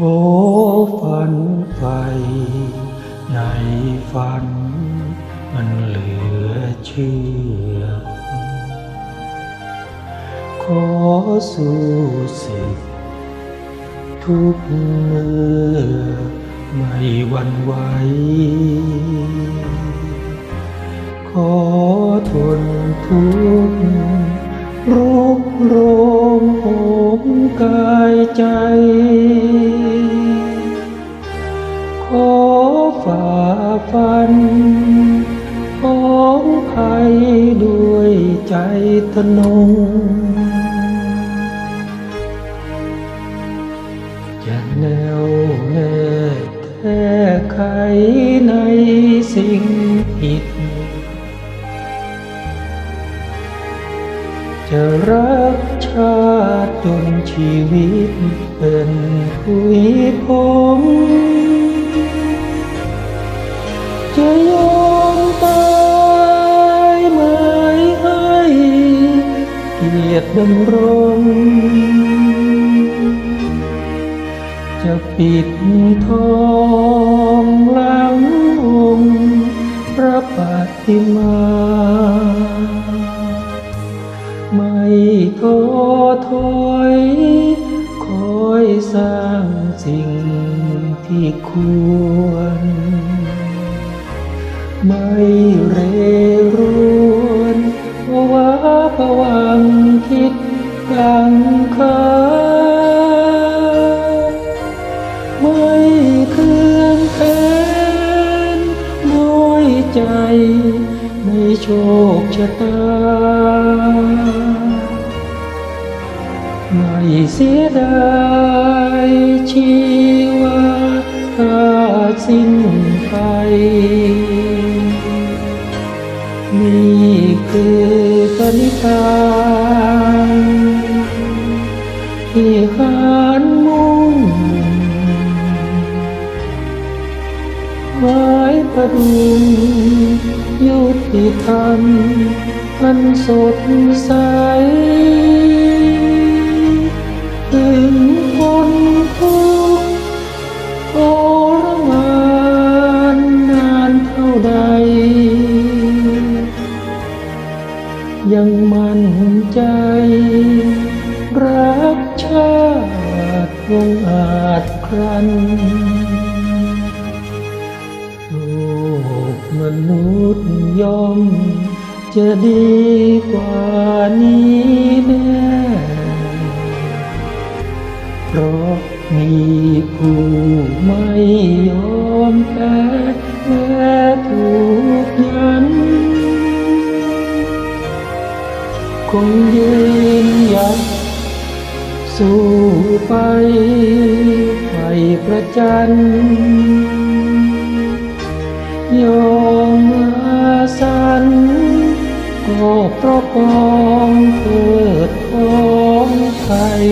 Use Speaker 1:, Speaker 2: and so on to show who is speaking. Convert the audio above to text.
Speaker 1: อฝันไฟในฝัน มันเหลือเชื่อ ขอสู้สิทธิทุกเมื่อไม่หวันไหว ขอทนทุกข์รุกโรมโหมกา ขอฝ่าฟันของใครด้วยใจทนงจะแนวแน่แท้ไขในสิ่งผิด จะรักชาติจนชีวิตเป็นผุยพง เกียรติดำรงจะปิดทองหลังองค์พระปฏิมา ไม่ท้อถอย คอยสร้างสิ่งที่ควร ไม่เร คิดกังขาไม่เคลื่อนแค้นน้อยใจในโชคชะตา ไม่เสียดายชีวาถ้าสิ้นไป นี่คือปณิธานที่หานมุ่งไว้ประดุงยุติธรรมอันสดใส ยังมั่นใจ รักชาติวงอาจครันโลกมนุษย์ย่อม จะดีกว่านี้แน่เพราะมีผู้ไม่ยอมแพ้ คงยืนหยัดสู้ไปไฟประจันยอมมาสันก็เพราะกองเกิดของไทย